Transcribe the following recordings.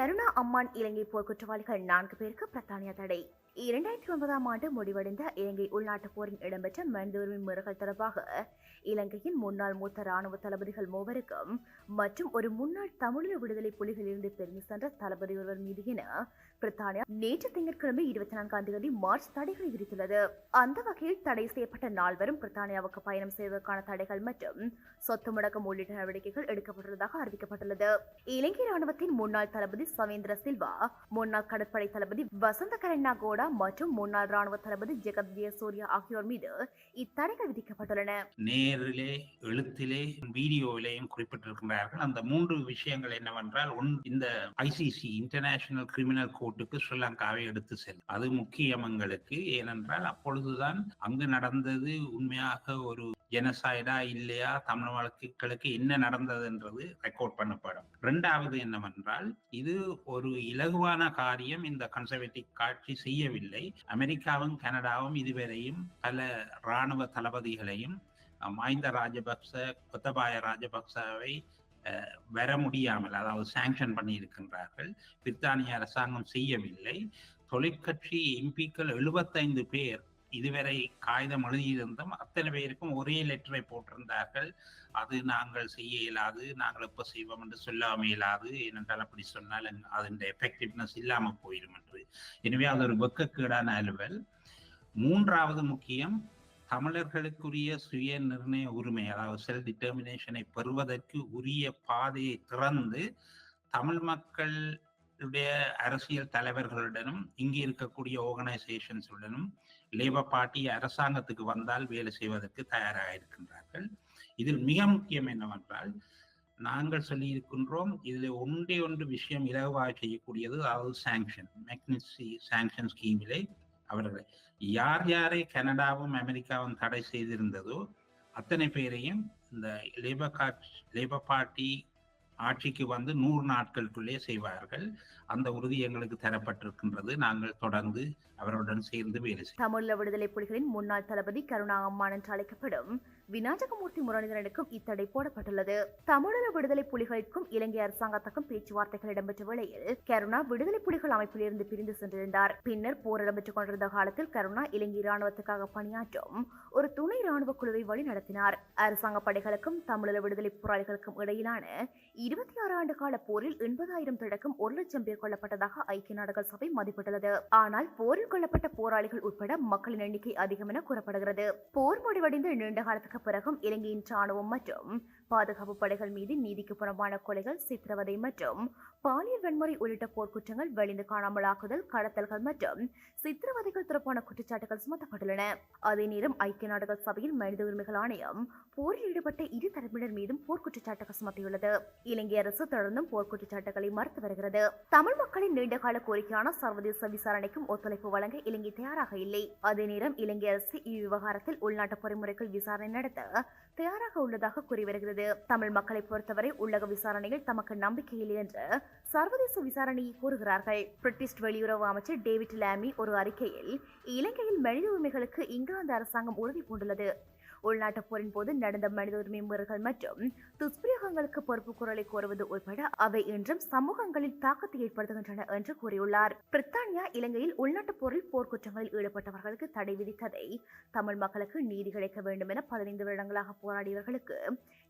கருணா அம்மான் இலங்கை போர் குற்றவாளிகள் நான்கு பேருக்கு பிரித்தானியா தடை. இரண்டாயிரத்தி ஒன்பதாம் ஆண்டு முடிவடைந்த இலங்கை உள்நாட்டுப் போரில் இடம்பெற்ற மனித முறைகள் தொடர்பாக இலங்கையின் முன்னாள் மூத்த ராணுவ தளபதிகள் மூவருக்கும் மற்றும் ஒரு முன்னாள் தமிழீழ விடுதலை புலிகளிலிருந்து பிரிந்து சென்ற தளபதி ஒருவர் மீது என பிரித்தானியா நேற்று திங்கட்கிழமை இருபத்தி நான்காம் தேதி மார்ச் தடைகளை விதித்துள்ளது. அந்த வகையில் தடை செய்யப்பட்ட நால்வரும் பிரித்தானியாவுக்கு பயணம் செய்வதற்கான தடைகள் மற்றும் சொத்து முடக்கம் உள்ளிட்ட நடவடிக்கைகள் எடுக்கப்பட்டுள்ளதாக அறிவிக்கப்பட்டுள்ளது. இலங்கை ராணுவத்தின் முன்னாள் தளபதி சவேந்திர சில்வா முன்னாள் கடற்படை தளபதி வசந்த கரண்ணா கோடா மற்றும் முன்னாள் ராணுவ தளபதி ஜெகத் ஜெயசூர்யா ஆகியோர் மீது இத்தடைகள் விதிக்கப்பட்டுள்ளன. நேரிலே எழுத்திலே வீடியோவிலேயும் குறிப்பிட்டிருக்கிறார்கள் அந்த மூன்று விஷயங்கள் என்னவென்றால் ஒன் இந்த ஐசிசி இன்டர்நேஷனல் கிரிமினல் போட்டுக்கு ஸ்ரீலங்காவை எடுத்து செல்லும். அது முக்கியம் எங்களுக்கு ஏனென்றால் அப்பொழுதுதான் அங்கு நடந்தது உண்மையாக ஒரு ஜெனசைடா இல்லையா? தமிழ் வழக்குகளுக்கு என்ன நடந்ததுன்றது ரெக்கார்ட் பண்ணப்படும். இரண்டாவது என்னவென்றால் இது ஒரு இலகுவான காரியம். இந்த கன்சர்வேட்டிவ் காட்சி செய்யவில்லை. அமெரிக்காவும் கனடாவும் இதுவரையும் பல இராணுவ தளபதிகளையும் மஹிந்த ராஜபக்ச கொத்தபாய ராஜபக்சவை வர முடியாமல் அதாவது சாங்ஷன் பண்ணி இருக்கின்றார்கள் பிரித்தானிய அரசாங்கம் செய்யவில்லை. தொழிற்கட்சி எம்பிக்கள் எழுபத்தைந்து பேர் இதுவரை காகிதம் எழுதியிருந்தோம் அத்தனை பேருக்கும் ஒரே லெட்டரை போட்டிருந்தார்கள். அது நாங்கள் செய்ய இயலாது நாங்கள் எப்போ செய்வோம் என்று சொல்லாம இயலாது. ஏனென்றால் அப்படி சொன்னால் அதன் எஃபெக்டிவ்னஸ் இல்லாமல் போயிடும் என்று. எனவே அது ஒரு வெக்கக்கேடான அலுவல். மூன்றாவது முக்கியம் தமிழர்களுக்குரிய சுய நிர்ணய உரிமை அதாவது செல் டிட்டர்மினேஷனை பெறுவதற்கு உரிய பாதையை திறந்து தமிழ் மக்களுடைய அரசியல் தலைவர்களுடனும் இங்கே இருக்கக்கூடிய ஆர்கனைசேஷன்ஸுடனும் லேபர் பார்ட்டி அரசாங்கத்துக்கு வந்தால் வேலை செய்வதற்கு தயாராக இருக்கின்றார்கள். இதில் மிக முக்கியம் என்னவென்றால் நாங்கள் சொல்லியிருக்கின்றோம் இதில் ஒன்றே ஒன்று விஷயம் இலகுவாக செய்யக்கூடியது அதாவது சாங்ஷன் மெக்னிசி சாங்ஷன் ஸ்கீமிலே அவர்கள் யார் யாரை கனடாவும் அமெரிக்காவும் தடை செய்திருந்ததோ அத்தனை பேரையும் இந்த லேபர் காட் லேபர் பார்ட்டி ஆட்சிக்கு வந்து நூறு நாட்களுக்குள்ளே செய்வார்கள். அந்த உறுதி எங்களுக்கு தரப்பட்டிருக்கின்றது. நாங்கள் தொடர்ந்து அவருடன் சேர்ந்து வேலை செய்யும் தமிழீழ விடுதலை புலிகளின் முன்னாள் தளபதி கருணா அம்மான் என்று அழைக்கப்படும் விநாயகமூர்த்தி முரளிதரனுக்கும் இத்தடை போடப்பட்டுள்ளது. தமிழீழ விடுதலை புலிகளுக்கும் இலங்கை அரசாங்கத்துக்கும் பேச்சுவார்த்தைகள் இடம்பெற்ற வேளையில் கருணா விடுதலை புலிகள் அமைப்பில் இருந்து பிரிந்து சென்றிருந்தார். பின்னர் போர் இடம்பெற்றுக் கொண்டிருந்த காலத்தில் கருணா இலங்கை ராணுவத்துக்காக பணியாற்றும் ஒரு துணை ராணுவ குழுவை வழி நடத்தினார். அரசாங்க படைகளுக்கும் தமிழீழ விடுதலை போராளிகளுக்கும் இடையிலான இருபத்தி ஆறு ஆண்டு கால போரில் எண்பதாயிரம் தொடக்கம் ஒரு லட்சம் பேர் கொல்லப்பட்டதாக ஐக்கிய நாடுகள் சபை மதிப்பிட்டுள்ளது. ஆனால் போரில் கொல்லப்பட்ட போராளிகள் உட்பட மக்களின் எண்ணிக்கை அதிகம் என கூறப்படுகிறது. போர் முடிவடைந்து நீண்ட காலத்துக்கு பிறகும் இலங்கையின் ராணுவம் மற்றும் பாதுகாப்பு படைகள் மீது நீதிக்கு புறம்பான கொலைகள் சித்திரவதை மற்றும் பாலியல் வன்முறை உள்ளிட்ட போர்க்குற்றங்கள் வெளிந்து காணாமலாக்குதல் கடத்தல்கள் மற்றும் சித்திரவதைகள் தொடர்பான குற்றச்சாட்டுகள் சுமத்தப்பட்டுள்ளன. அதே நேரம் ஐக்கிய நாடுகள் சபையில் மனித உரிமைகள் ஆணையம் போரில் ஈடுபட்ட இரு தரப்பினர் மீதும் போர்க்குற்றச்சாட்டுகள் சுமத்தியுள்ளது. இலங்கை அரசு தொடர்ந்தும் போர்க்குற்றச்சாட்டுகளை மறுத்து வருகிறது. தமிழ் மக்களின் நீண்டகால கோரிக்கையான சர்வதேச விசாரணைக்கும் ஒத்துழைப்பு வழங்க இலங்கை தயாராக இல்லை. அதே நேரம் இலங்கை அரசு இவ்விவகாரத்தில் உள்நாட்டு பொறிமுறைகள் விசாரணை நடத்த தயாராக உள்ளதாக கூறி வருகிறது. தமிழ் மக்களை பொறுத்தவரை உள்ளக விசாரணையில் தமக்கு நம்பிக்கை இல்லை என்று சர்வதேச விசாரணையை கூறுகிறார்கள். பிரிட்டிஷ் வெளியுறவு அமைச்சர் டேவிட் லாமி ஒரு அறிக்கையில் இலங்கையில் மனித உரிமைகளுக்கு இங்கிலாந்து அரசாங்கம் உறுதி பூண்டுள்ளது உள்நாட்டுப் போரின் போது நடந்த மனித உரிமை மீறல்கள் மற்றும் துஷ்பிரயோகங்களுக்கு பொறுப்பு குரலை கோருவது உட்பட அவை இன்றும் சமூகங்களில் தாக்கத்தை ஏற்படுத்துகின்றன என்று கூறியுள்ளார். பிரித்தானியா இலங்கையில் உள்நாட்டுப் போரில் போர்க்குற்றங்களில் ஈடுபட்டவர்களுக்கு தடை விதித்ததை தமிழ் மக்களுக்கு நீதி கிடைக்க வேண்டும் என பதினைந்து வருடங்களாக போராடியவர்களுக்கு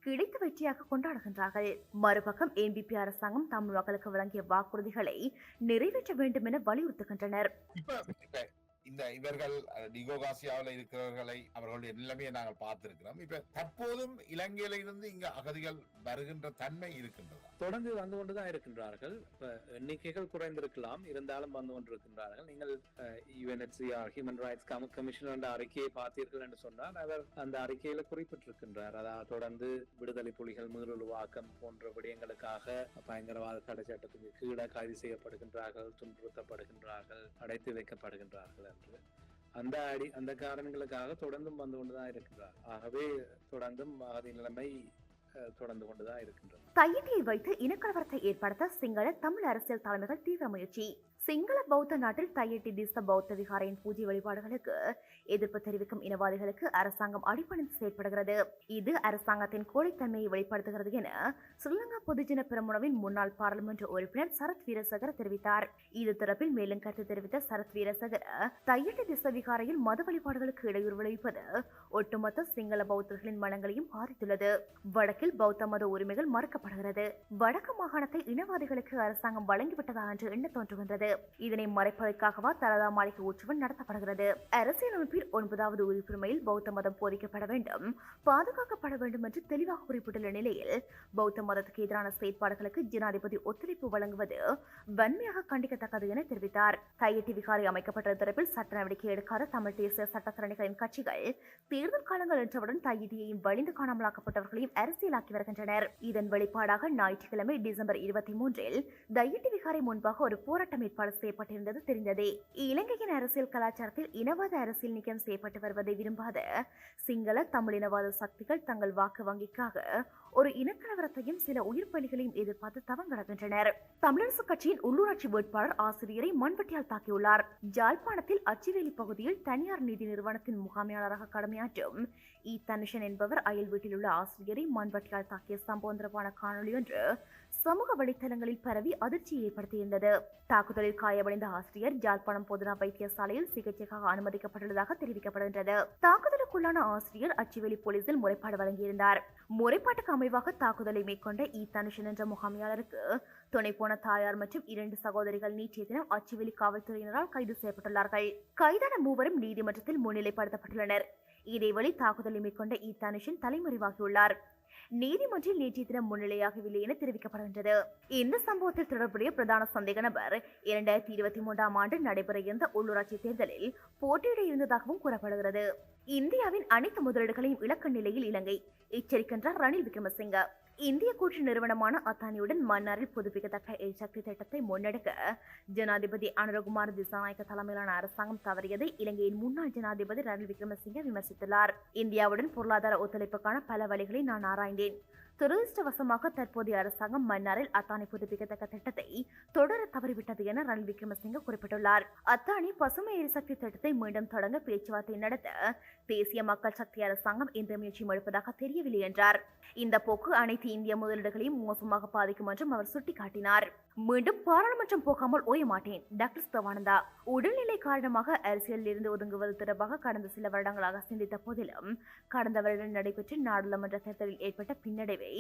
கிடைத்த வெற்றியாக கொண்டாடுகின்றார்கள். மறுபக்கம் என்பிபி அரசாங்கம் தமிழ் மக்களுக்கு வழங்கிய வாக்குறுதிகளை நிறைவேற்ற வேண்டும் என வலியுறுத்துகின்றனர். இந்த இவர்கள் டிகோகாசியாவில் இருக்கிறவர்களை அவர்களுடைய நிலைமையை நாங்கள் பார்த்திருக்கிறோம். இப்ப தற்போதும் இலங்கையில இருந்து இங்க அகதிகள் வருகின்ற தன்மை இருக்கின்றது? தொடர்ந்து வந்து கொண்டுதான் இருக்கின்றார்கள். இப்ப எண்ணிக்கைகள் குறைந்திருக்கலாம். இருந்தாலும் வந்து கொண்டிருக்கின்றார்கள். நீங்கள் யுஎன்ஹெச்சிஆர் ஹியூமன் ரைட்ஸ் கமிஷன் என்ற அறிக்கையை பார்த்தீர்கள் என்று சொன்னால் அவர் அந்த அறிக்கையில குறிப்பிட்டிருக்கின்றார். அதாவது தொடர்ந்து விடுதலை புலிகள் மீளுருவாக்கம் போன்ற விடயங்களுக்காக பயங்கரவாத தடை சட்டத்துக்கு கீழே கைது செய்யப்படுகின்றார்கள் துன்புறுத்தப்படுகின்றார்கள் அடைத்து வைக்கப்படுகின்றார்கள். இருக்குது அந்த அடி அந்த காரணங்களுக்காக தொடர்ந்தும் வந்து கொண்டுதான் இருக்கின்றார் ஆகவே தொடர்ந்தும் அகதி நிலைமை தொடர்ந்து கொண்டுதான் இருக்கின்றது. கையிட்டியை வைத்து இனக்கலவரத்தை ஏற்படுத்த சிங்கள தமிழ் அரசியல் தலைமைகள் தீவிர முயற்சி. சிங்கள பௌத்த நாட்டில் தையட்டி திஸ்த பௌத்த விகாரையின் பூஜை வழிபாடுகளுக்கு எதிர்ப்பு தெரிவிக்கும் இனவாதிகளுக்கு அரசாங்கம் அடிபணிந்து செயல்படுகிறது இது அரசாங்கத்தின் கோழைத்தன்மையை வெளிப்படுத்துகிறது என ஸ்ரீலங்கா பொதுஜன பெருமுனவின் முன்னாள் பாராளுமன்ற உறுப்பினர் சரத் வீரசகர தெரிவித்தார். இது தொடர்பில் மேலும் கருத்து தெரிவித்த சரத் வீரசகர் தையட்டி திஸ்த விகாரையில் மத வழிபாடுகளுக்கு இடையூறு விளைவிப்பது ஒட்டுமொத்த சிங்கள பௌத்தர்களின் மனங்களையும் பாதித்துள்ளது. வடக்கில் பௌத்த மத உரிமைகள் மறுக்கப்படுகிறது. வடக்கு மாகாணத்தை இனவாதிகளுக்கு அரசாங்கம் வழங்கிவிட்டதா என்று எண்ண தோன்றுகின்றது. இதனை மறைப்பதற்காகவா தலதா மாளிகை உற்சவம் நடத்தப்படுகிறது. அரசியலமைப்பில் ஒன்பதாவது உறுப்புரிமையில் பௌத்த மதம் போதிக்கப்பட வேண்டும் பாதுகாக்கப்பட வேண்டும் என்று தெளிவாக குறிப்பிட்டுள்ள நிலையில் பௌத்த மதத்துக்கு எதிரான செயற்பாடுகளுக்கு ஜனாதிபதி ஒத்துழைப்பு வழங்குவது வன்மையாக கண்டிக்கத்தக்கது என தெரிவித்தார். கையெட்டி விகாரி அமைக்கப்பட்ட தொடர்பில் சட்ட நடவடிக்கை எடுக்காத தமிழ் தேசிய சட்டத்தரணிகளின் கட்சிகள் தேர்தல் காலங்கள் என்றவுடன் தையீதியையும் வலிந்து காணாமலாக்கப்பட்டவர்களையும் அரசியலாக்கி வருகின்றனர். இதன் வெளிப்பாடாக ஞாயிற்றுக்கிழமை டிசம்பர் இருபத்தி மூன்றில் தையட்டி விகாரை முன்பாக ஒரு போராட்டம் ஏற்பாடு செய்யப்பட்டிருந்தது தெரிந்ததே. இலங்கையின் அரசியல் கலாச்சாரத்தில் இனவாத அரசியல் நீக்கம் செய்யப்பட்டு வருவதை விரும்பாத சிங்கள தமிழ் இனவாத சக்திகள் தங்கள் வாக்கு வங்கிக்காக ஒரு இனக்கலவரத்தையும் சில உயிர் பலிகளையும் எதிர்பார்த்து தவம் தமிழரசு கட்சியின் உள்ளூராட்சி வேட்பாளர் ஆசிரியரை மண்வெட்டியால் தாக்கியுள்ளார். ஜாழ்ப்பாணத்தில் அச்சுவேலி பகுதியில் தனியார் நிதி நிறுவனத்தின் முகாமையாளராக கடமையாற்றும் இ தனுஷன் என்பவர் அயல் வீட்டில் உள்ள ஆசிரியரை மண்வெட்டியால் தாக்கிய சம்பவம் தொடர்பான காணொலி ஒன்று சமூக வலைத்தளங்களில் பரவி அதிர்ச்சியை ஏற்படுத்தியிருந்தது. தாக்குதலில் காயமடைந்த ஆசிரியர் ஜாழ்ப்பாணம் பொதுனா வைத்தியசாலையில் சிகிச்சைக்காக அனுமதிக்கப்பட்டுள்ளதாக தெரிவிக்கப்படுகின்றது. தாக்குதலுக்குள்ளான ஆசிரியர் அச்சுவெளி போலீசில் முறைப்பாடு வழங்கியிருந்தார். முறைப்பாட்டுக்கு அமைவாக தாக்குதலை மேற்கொண்ட இ. தனுஷன் என்ற முகாமையாளருக்கு துணை போன தாயார் மற்றும் இரண்டு சகோதரிகள் நேற்றைய தினம் அச்சுவெளி காவல்துறையினரால் கைது செய்யப்பட்டுள்ளார்கள். கைதான மூவரும் நீதிமன்றத்தில் முன்னிலைப்படுத்தப்பட்டுள்ளனர். இதேவேளை தாக்குதலை மேற்கொண்ட இ. தனுஷன் தலைமறைவாகியுள்ளார். நீதிமன்றில் நேற்றைய தினம் முன்னிலையாகவில்லை என தெரிவிக்கப்படுகின்றது. இந்த சம்பவத்தில் தொடர்புடைய பிரதான சந்தேக நபர் இரண்டாயிரத்தி இருபத்தி மூன்றாம் ஆண்டு நடைபெற இருந்த உள்ளூராட்சி தேர்தலில் போட்டியிட இருந்ததாகவும் கூறப்படுகிறது. இந்தியாவின் அனைத்து முதலீடுகளையும் இலக்க நிலையில் இலங்கை. எச்சரிக்கின்றார் ரணில் விக்ரமசிங்க. இந்திய கூட்டு நிறுவனமான அத்தானியுடன் மன்னாரில் புதுப்பிக்கத்தக்க எரிசக்தி திட்டத்தை முன்னெடுக்க ஜனாதிபதி அனுரகுமார் திசாநாயக்க தலைமையிலான அரசாங்கம் தவறியதை இலங்கையின் முன்னாள் ஜனாதிபதி ரணில் விக்ரமசிங்கே விமர்சித்துள்ளார். இந்தியாவுடன் பொருளாதார ஒத்துழைப்புக்கான பல வழிகளை நான் ஆராய்ந்தேன். துரதிருஷ்டவசமாக தற்போதைய அரசாங்கம் மன்னாரில் அத்தானி புதுப்பிக்கத்தக்க திட்டத்தை தொடர தவறிவிட்டது என ரணில் விக்ரமசிங்க குறிப்பிட்டுள்ளார். அத்தானி பசுமை எரிசக்தி திட்டத்தை மீண்டும் தொடங்க பேச்சுவார்த்தை நடத்த தேசிய மக்கள் சக்தி அரசாங்கம் இந்த முயற்சியும் எடுப்பதாக தெரியவில்லை என்றார். இந்த போக்கு அனைத்து இந்திய முதலீடுகளையும் மோசமாக பாதிக்கும் என்றும் அவர் சுட்டிக்காட்டினார். மீண்டும் பாராளுமன்றம் போகாமல் ஓய மாட்டேன். டாக்டர் சிவானந்தா உடல்நிலை காரணமாக அரசியலில் இருந்து ஒதுங்குவது தொடர்பாக கடந்த சில வருடங்களாக சிந்தித்த போதிலும் கடந்த வருடம் நடைபெற்ற நாடாளுமன்ற தேர்தலில் ஏற்பட்ட பின்னடைவை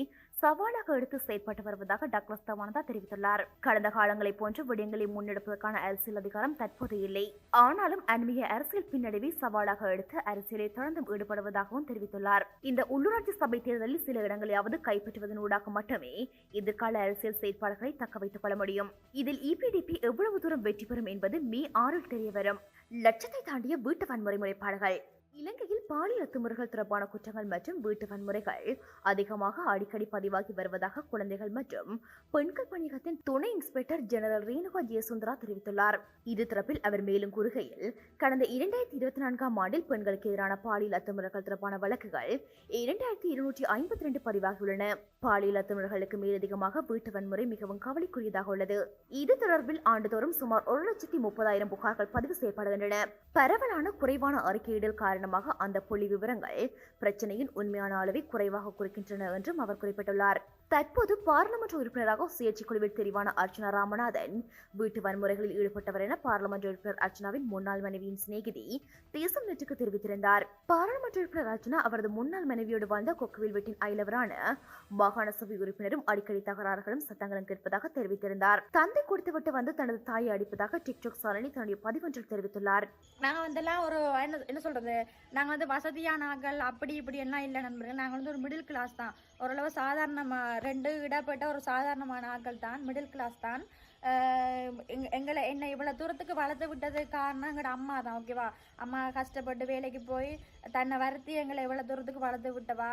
சவாலாக எடுத்து செயற்பட்டு வருவதாக டாக்டர் சிவானந்தா தெரிவித்துள்ளார். கடந்த காலங்களைப் போன்று விடயங்களை முன்னெடுப்பதற்கான அரசியல் அதிகாரம் தற்போது இல்லை. ஆனாலும் அண்மைய அரசியல் பின்னடைவை சவாலாக எடுத்து அரசியலில் தொடர்ந்து ஈடுபடுவதாகவும் தெரிவித்துள்ளார். இந்த உள்ளூராட்சி சபை தேர்தலில் சில இடங்களையாவது கைப்பற்றுவதன் ஊடாக மட்டுமே எதிர்கால அரசியல் செயற்பாடுகளை தக்க வைத்துக் கொள்ள முடியும். இதில் இபிடிபி எவ்வளவு தூரம் வெற்றி பெறும் என்பது மே ஆறில் தெரிய வரும் லட்சத்தை தாண்டிய வீட்டு வன்முறை முறைப்பாடுகள். இலங்கையில் பாலியல் அத்துமுறைகள் தொடர்பான குற்றங்கள் மற்றும் வீட்டு வன்முறைகள் அதிகமாக அடிக்கடி பதிவாகி வருவதாக குழந்தைகள் மற்றும் பெண்கள் பணியகத்தின் துணை இன்ஸ்பெக்டர் ஜெனரல் ரேணுகா ஜெயசுந்தரா தெரிவித்துள்ளார். இது தரப்பில் அவர் மேலும் கூறுகையில் கடந்த இரண்டாயிரத்தி இருபத்தி நான்காம் ஆண்டில் பெண்களுக்கு எதிரான பாலியல் அத்துமுறைகள் தொடர்பான வழக்குகள் இரண்டாயிரத்தி இருநூற்றி ஐம்பத்தி ரெண்டு பதிவாகியுள்ளன. பாலியல் அத்துமுறைகளுக்கு மேலதிகமாக வீட்டு வன்முறை மிகவும் கவலைக்குரியதாக உள்ளது. இது தொடர்பில் ஆண்டுதோறும் சுமார் ஒரு லட்சத்தி முப்பதாயிரம் புகார்கள் பதிவு செய்யப்படுகின்றன. பரவலான குறைவான அறிக்கையிடல் காரணமாக அந்த புள்ளி விவரங்கள் பிரச்சனையின் உண்மையான அளவை குறைவாக குறிக்கின்றன என்றும் அவர் குறிப்பிட்டுள்ளார். தற்போது பாராளுமன்ற உறுப்பினராக சுயேட்சை குழுவில் தெரிவான அர்ச்சனா ராமநாதன் வீட்டு வன்முறைகளில் ஈடுபட்டவர் என பாராளுமன்ற உறுப்பினர் அர்ச்சனாவின் முன்னாள் மனைவியின் சிநேகிதி தேசம் நெட்டுக்கு தெரிவித்திருந்தார். பாராளுமன்ற உறுப்பினர் அர்ச்சனா அவரது முன்னாள் மனைவியோடு வாழ்ந்த கொக்குவில் வீட்டின் அயலவரான மாகாண சபை உறுப்பினரும் அடிக்கடி தகராறுகளும் சத்தங்களும் கேட்பதாக தெரிவித்திருந்தார். தந்தை கொடுத்துவிட்டு வந்து தனது தாயை அடிப்பதாக டிக்டாக் சாரணி தன்னுடைய பதிவொன்றில் தெரிவித்துள்ளார். நாங்கள் வந்தெல்லாம் ஒரு என்ன என்ன சொல்கிறது நாங்கள் வந்து வசதியானாக்கள் அப்படி இப்படி எல்லாம் இல்லை நண்பர்கள். நாங்கள் வந்து ஒரு மிடில் கிளாஸ் தான். ஓரளவு சாதாரணமாக ரெண்டு இடப்பட்ட ஒரு சாதாரணமான ஆட்கள் தான் மிடில் கிளாஸ் தான். எங்களை என்னை இவ்வளோ தூரத்துக்கு வளர்த்து விட்டது காரணம் எங்களோட அம்மா தான் ஓகேவா அம்மா கஷ்டப்பட்டு வேலைக்கு போய் தன்னை வருத்தி எங்களை இவ்வளோ தூரத்துக்கு வளர்த்து விட்டவா?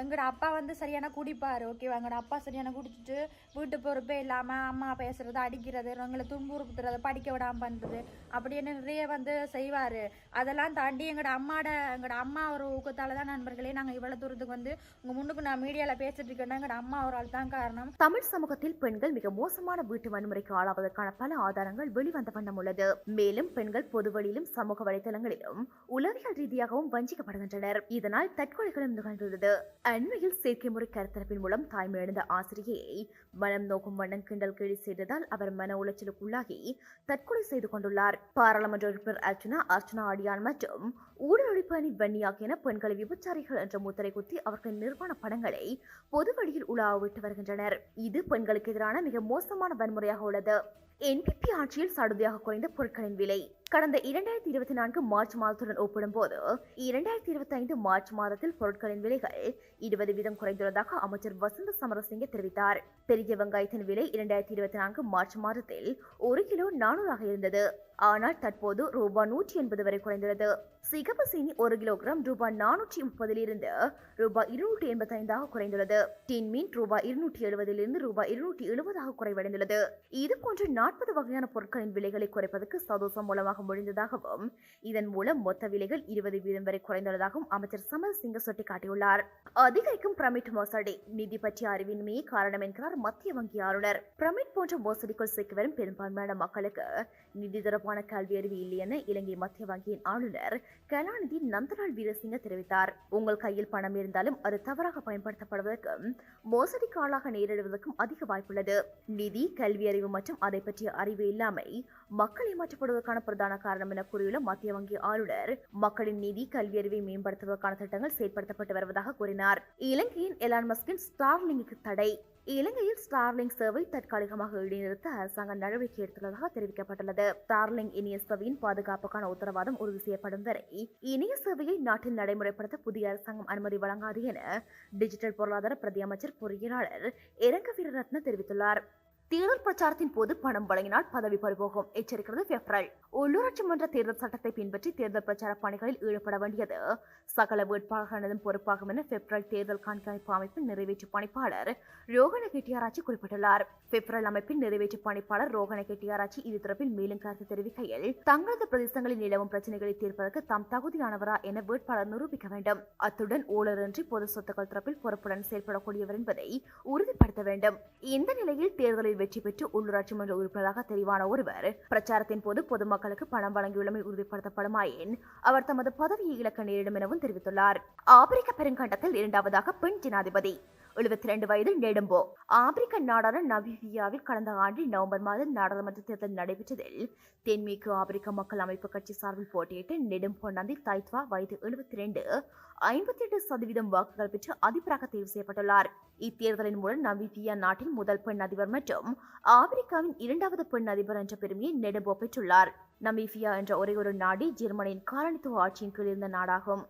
எங்களோட அப்பா வந்து சரியான குடிப்பார் ஓகேவா எங்களோட அப்பா சரியான குடிச்சிட்டு வீட்டு பொறுப்பே இல்லாமல் அம்மா பேசுகிறது அடிக்கிறது எங்களை துன்புறுத்துறது படிக்க விடாமல் பண்ணுறது அப்படின்னு நிறைய வந்து செய்வார். அதெல்லாம் தாண்டி எங்களோட அம்மாட எங்களோட அம்மா ஒரு ஊக்கத்தால் தான் நண்பர்களே நாங்கள் இவ்வளோ தூரத்துக்கு வந்து உங்கள் முன்னுக்கு நான் மீடியாவில் பேசிட்டு இருக்கேன்னா எங்களோட அம்மா ஒரு ஆள் தான் காரணம். தமிழ் சமூகத்தில் பெண்கள் மிக மோசமான வீட்டு வன்முறைக்கு ஆளாவதற்கான பல ஆதாரங்கள் வெளிவந்த வண்ணம் உள்ளது. மேலும் பெண்கள் பொதுவெளியிலும் சமூக வலைதளங்களிலும் உளவியல் ரீதியாகவும் வஞ்சிக்கப்படுகின்றனர். இதனால் தற்கொலைகளும் நிகழ்ந்துள்ளது. அண்மையில் செயற்கை முறை கருத்தரப்பின் மூலம் தாய்மை இழந்த ஆசிரியை மனம் நோக்கும் வண்ணம் கிண்டல் கேலி செய்ததால் அவர் மன உளைச்சலுக்குள்ளாகி தற்கொலை செய்து கொண்டுள்ளார். பாராளுமன்ற உறுப்பினர் அர்ச்சனா அர்ச்சனா அடியான் மற்றும் ஊழல் அணி வன்னியாக் என பெண்களை விபச்சாரிகள் என்ற முத்திரை குத்தி அவர்களின் நிர்வாண படங்களை பொது வழியில் உலாவிட்டு வருகின்றனர். இது பெண்களுக்கு எதிரான மிக மோசமான வன்முறையாக உள்ளது. என்பிபி ஆட்சியில் சடுதியாக குறைந்த பொருட்களின் விலை கடந்த இரண்டாயிரத்தி இருபத்தி நான்கு மார்ச் மாதத்துடன் ஒப்பிடும்போது இரண்டாயிரத்தி இருபத்தி ஐந்து மார்ச் மாதத்தில் பொருட்களின் விலைகள் இருபது வீதம் குறைந்துள்ளதாக அமைச்சர் வசந்த சமரசிங்க தெரிவித்தார். பெரிய வெங்காயத்தின் விலை இரண்டாயிரத்தி இருபத்தி நான்கு மார்ச் மாதத்தில் ஒரு கிலோ நானூறாக இருந்தது. ஆனால் தற்போது ரூபாய் நூற்றி எண்பது வரை குறைந்துள்ளது. சிகப்பு சீனி ஒரு கிலோகிராம் ரூபாய் நானூற்றி முப்பதிலிருந்து ரூபாய் இருநூற்றி எண்பத்தி ஐந்தாக குறைந்துள்ளது. டின் மீன் ரூபாய் இருநூற்றி எழுபதிலிருந்து ரூபாய் இருநூற்றி எழுபதாக குறைவடைந்துள்ளது. இதுபோன்று நாற்பது வகையான பொருட்களின் விலைகளை குறைப்பதற்கு சதோசம் மூலமாக அதிகமாக முடிந்ததாகவும் இதன் மூலம் மொத்த விலைகள் இருபது வீதம் வரை குறைந்துள்ளதாகவும் அமைச்சர் சமல் சிங்க சுட்டிக்காட்டியுள்ளார். அதிகரிக்கும் பிரமிட் மோசடி நிதி பற்றிய அறிவின்மையே காரணம் என்கிறார் மத்திய வங்கி ஆளுநர். பிரமிட் போன்ற மோசடிக்குள் சிக்கி வரும் பெரும்பான்மையான மக்களுக்கு நிதி தொடர்பான கல்வி அறிவு இல்லை என இலங்கை மத்திய வங்கியின் ஆளுநர் கலாநிதி நந்தலால் வீரசிங்க தெரிவித்தார். உங்கள் கையில் பணம் இருந்தாலும் அது தவறாக பயன்படுத்தப்படுவதற்கும் மோசடிக்கு ஆளாக நேரிடுவதற்கும் அதிக வாய்ப்புள்ளது. நிதி கல்வி அறிவு மற்றும் அதை பற்றிய அறிவு இல்லாமை மக்கள் ஏமாற்றப்படுவதற்கான பிரதான இதற்கான காரணம் என கூறியுள்ள மத்திய வங்கி ஆளுநர் மக்களின் நிதி கல்வியறிவை மேம்படுத்துவதற்கான திட்டங்கள் செயற்படுத்தப்பட்டு வருவதாக கூறினார். இலங்கையின் எலான் மஸ்கின் ஸ்டார்லிங்குக்கு தடை. இலங்கையில் ஸ்டார்லிங் சேவை தற்காலிகமாக இடைநிறுத்த அரசாங்கம் நடவடிக்கை எடுத்துள்ளதாக தெரிவிக்கப்பட்டுள்ளது. ஸ்டார்லிங் இணைய சேவையின் பாதுகாப்புக்கான உத்தரவாதம் உறுதி செய்யப்படும் வரை இணைய சேவையை நாட்டில் நடைமுறைப்படுத்த புதிய அரசாங்கம் அனுமதி வழங்காது என டிஜிட்டல் பொருளாதார பிரதி அமைச்சர் பொறியியலாளர் இரங்க வீரரத்ன தெரிவித்துள்ளார். தேர்தல் பிரச்சாரத்தின் போது பணம் வழங்கினால் பதவி பறிபோகும். எச்சரிக்கிறது பெப்ரல் உள்ளூராட்சி மன்ற தேர்தல் சட்டத்தை பின்பற்றி தேர்தல் பிரச்சார பணிகளில் ஈடுபட வேண்டியது. சகல வேட்பாளர்களினதும் பொறுப்பாகும் என பெப்ரல் தேர்தல் கண்காணிப்பு அமைப்பின் நிறைவேற்று பணிப்பாளர் ரோகண கெட்டியாராச்சி குறிப்பிட்டுள்ளார். பெப்ரல் அமைப்பின் நிறைவேற்று பணிப்பாளர் ரோகண கெட்டியாராச்சி இது தொடர்பில் மேலும் கருத்து தெரிவிக்கையில் தங்களது பிரதேசங்களில் நிலவும் பிரச்சனைகளை தீர்ப்பதற்கு தாம் தகுதியானவரா என வேட்பாளர் நிரூபிக்க வேண்டும். அத்துடன் ஊழலின்றி பொது சொத்துக்கள் தரப்பில் பொறுப்புடன் செயல்படக்கூடியவர் என்பதை உறுதிப்படுத்த வேண்டும். இந்த நிலையில் தேர்தலில் வெற்றி பெற்று உள்ளூராட்சி மன்ற உறுப்பினராக தெரிவான ஒருவர் பிரச்சாரத்தின் போது பொதுமக்களுக்கு பணம் வழங்கியுள்ளமை உறுதிப்படுத்தப்படுமாயின் அவர் தமது பதவியை இழக்க நேரிடும் எனவும் தெரிவித்துள்ளார். ஆப்பிரிக்க பெருங்கண்டத்தில் இரண்டாவதாக பெண் ஜனாதிபதி எழுபத்தி ரெண்டு வயதில் நெடும்போ. ஆப்பிரிக்க நாடான நவீபியாவில் கடந்த ஆண்டு நவம்பர் மாதம் நாடாளுமன்ற தேர்தல் நடைபெற்றதில் தென்மேற்கு ஆப்பிரிக்க மக்கள் அமைப்பு கட்சி சார்பில் போட்டியிட்ட நெடும்போ நந்தி தைத்வா வயது எழுபத்தி ரெண்டு ஐம்பத்தி எட்டு சதவீதம் வாக்குகள் பெற்று அதிபராக தேர்வு செய்யப்பட்டுள்ளார். இத்தேர்தலின் மூலம் நவீபியா நாட்டின் முதல் பெண் அதிபர் மற்றும் ஆப்பிரிக்காவின் இரண்டாவது பெண் அதிபர் என்ற பெருமையை நெடும்போ பெற்றுள்ளார். நமீபியா என்ற ஒரே ஒரு நாடு ஜெர்மனியின் காலனித்துவ ஆட்சியின் கீழ் இருந்த நாடாகும்.